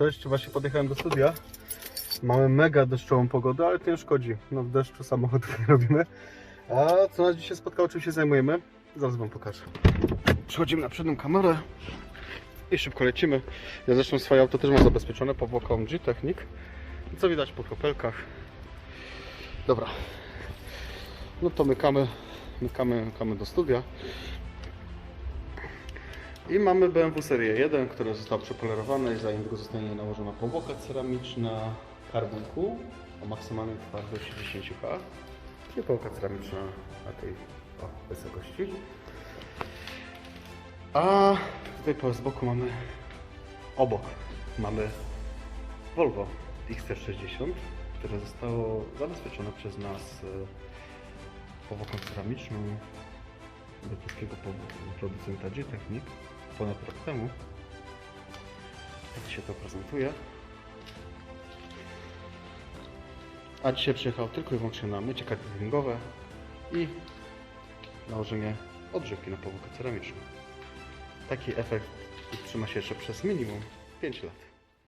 Cześć, właśnie podjechałem do studia. Mamy mega deszczową pogodę, ale to nie szkodzi. No w deszczu samochodów nie robimy. A co nas dzisiaj spotkało, czym się zajmujemy? Zaraz Wam pokażę. Przechodzimy na przednią kamerę i szybko lecimy. Ja zresztą swoje auto też mam zabezpieczone po bokom G-Technic. Co widać po kropelkach. Dobra. No to mykamy, mykamy, mykamy do studia. I mamy BMW Serię 1, która została przepolerowana i za niedługo zostanie nałożona powłoka ceramiczna karbunku o maksymalnej twardości 10 H. I powłoka ceramiczna na tej o, wysokości. A tutaj z boku mamy obok mamy Volvo XC60, które zostało zabezpieczone przez nas e, powłoką ceramiczną brytyjskiego po- producenta G-Technic ponad rok temu. Tak się to prezentuje. A dzisiaj przyjechał tylko i wyłącznie na mycie karty dringowe i nałożenie odżywki na powłokę ceramiczną. Taki efekt trzyma się jeszcze przez minimum 5 lat.